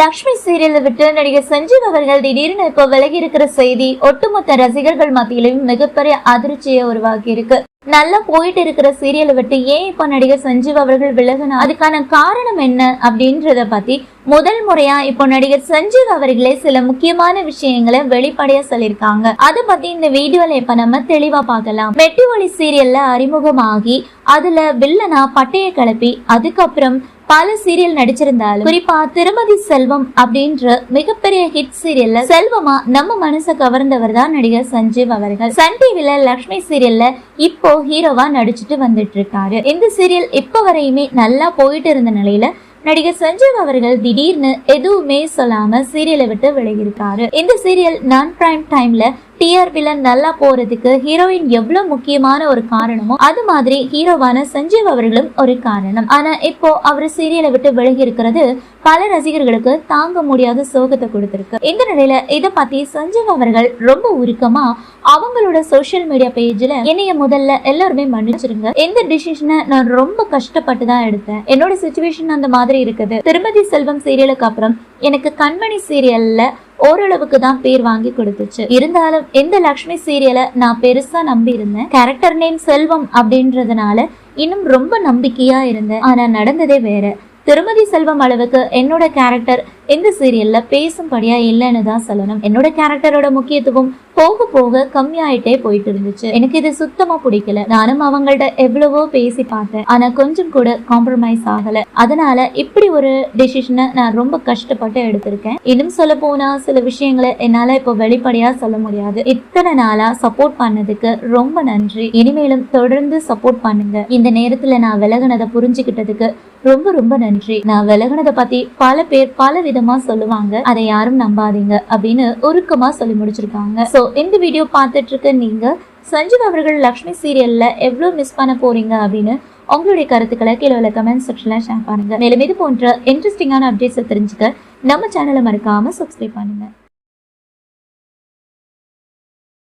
லக்ஷ்மி சீரியலை விட்டு நடிகர் சஞ்சீவ் அவர்கள் திடீர்னு இப்போ விலகி இருக்கிற செய்தி ஒட்டுமொத்த ரசிகர்கள் மத்தியிலும் மிகப்பெரிய அதிர்ச்சியை உருவாக்கி இருக்கு நல்லா போயிட்டு இருக்கிற சீரியலை விட்டு ஏன் இப்போ நடிகர் சஞ்சீவ் அவர்கள் விலகினா? அதுக்கான காரணம் என்ன அப்படின்றத பத்தி முதல் முறையா இப்போ நடிகர் சஞ்சீவ் அவர்களே சில முக்கியமான விஷயங்களை வெளிப்படையா சொல்லியிருக்காங்க. அதை பத்தி இந்த வீடியோல இப்ப நம்ம தெளிவா பார்க்கலாம். வெட்டி ஒளி சீரியல்ல அறிமுகமாகி அதுல வில்லனா பட்டையை கிளப்பி அதுக்கப்புறம் பல சீரியல் நடிச்சிருந்தாலும் குறிப்பா திருமதி செல்வம் அப்படின்ற மிகப்பெரிய ஹிட் சீரியல்ல செல்வமா நம்ம மனசை கவர்ந்தவர் தான் நடிகர் சஞ்சீவ் அவர்கள். சன் டிவில லக்ஷ்மி சீரியல்ல இப்போ ஹீரோவா நடிச்சிட்டு வந்துட்டு இருக்காரு இந்த சீரியல் இப்ப வரையுமே நல்லா போயிட்டு இருந்த நிலையில நடிகர் சஞ்சீவ் அவர்கள் திடீர்னு எதுவுமே சொல்லாம சீரியலை விட்டு விலகியிருக்காரு. இந்த சீரியல் நான் பிரைம் டைம்ல டிஆர்பில நல்லா போறதுக்கு ஹீரோயின் எவ்வளவு முக்கியமான ஒரு காரணமோ அது மாதிரி ஹீரோவான சஞ்சீவ் அவர்களும் ஒரு காரணம். ஆனா இப்போ அவர் சீரியலை விட்டு விலகி இருக்கிறது பல ரசிகர்களுக்கு தாங்க முடியாத சோகத்தை கொடுத்திருக்கு. இந்த நிலையில இதை பத்தி சஞ்சீவ் அவர்கள் ரொம்ப உருக்கமா அவங்களோட சோஷியல் மீடியா பேஜ்ல என்னைய முதல்ல எல்லாருமே மன்னிச்சிருங்க. இந்த டிசிஷனை நான் ரொம்ப கஷ்டப்பட்டு தான் எடுத்தேன். என்னோட சுச்சுவேஷன் அந்த மாதிரி இருக்குது. திருமதி செல்வம் சீரியலுக்கு அப்புறம் எனக்கு கண்மணி சீரியல்ல ஓரளவுக்கு தான் பேர் வாங்கி கொடுத்துச்சு. இருந்தாலும் இந்த லக்ஷ்மி சீரியலை நான் பெருசா நம்பி இருந்தேன் கேரக்டர் நேம் செல்வம் அப்படின்றதுனால இன்னும் ரொம்ப நம்பிக்கையா இருந்தேன். ஆனா நடந்ததே வேற. திருமதி செல்வம் அளவுக்கு என்னோட கேரக்டர் இந்த சீரியல்ல பேசும்படியா இல்லைன்னு தான் சொல்லணும். என்னோட கேரக்டரோட முக்கியத்துவம் போக போக கம்மியாயிட்டே போயிட்டு இருந்துச்சு. எனக்கு இது சுத்தமா பிடிக்கல. நானும் அவங்கள்ட்ட எவ்வளவோ பேசி பார்த்தேன். ஆனா கொஞ்சம் கூட காம்ப்ரமைஸ் ஆகல. அதனால இப்படி ஒரு டெசிஷனை நான் ரொம்ப கஷ்டப்பட்டு எடுத்திருக்கேன். இன்னும் சொல்ல போனா சில விஷயங்களை என்னால இப்போ வெளிப்படையா சொல்ல முடியாது. இத்தனை நாளா சப்போர்ட் பண்ணதுக்கு ரொம்ப நன்றி. இனிமேலும் தொடர்ந்து சப்போர்ட் பண்ணுங்க. இந்த நேரத்துல நான் விலகினதை புரிஞ்சுக்கிட்டதுக்கு ரொம்ப ரொம்ப நன்றி. நான் விலகினதை பத்தி பல பேர் பல விதம் சொல்லுவாங்க. அதை யாரும் நம்பாதீங்க அப்படின்னு உருக்கமா சொல்லி முடிச்சிருக்காங்க. சோ இந்த வீடியோ பார்த்துட்டு இருக்க நீங்க சஞ்சீவ் அவர்கள் லக்ஷ்மி சீரியல்ல எவ்வளவு மிஸ் பண்ண போறீங்க அப்படின்னு உங்களுடைய கருத்துக்களை கீழே உள்ள கமெண்ட் செக்ஷன்ல ஷேர் பண்ணுங்க. மேலும் இது போன்ற இன்ட்ரெஸ்டிங்கான அப்டேட்ஸை தெரிஞ்சுக்க நம்ம சேனலை மறக்காம சப்ஸ்கிரைப் பண்ணுங்க.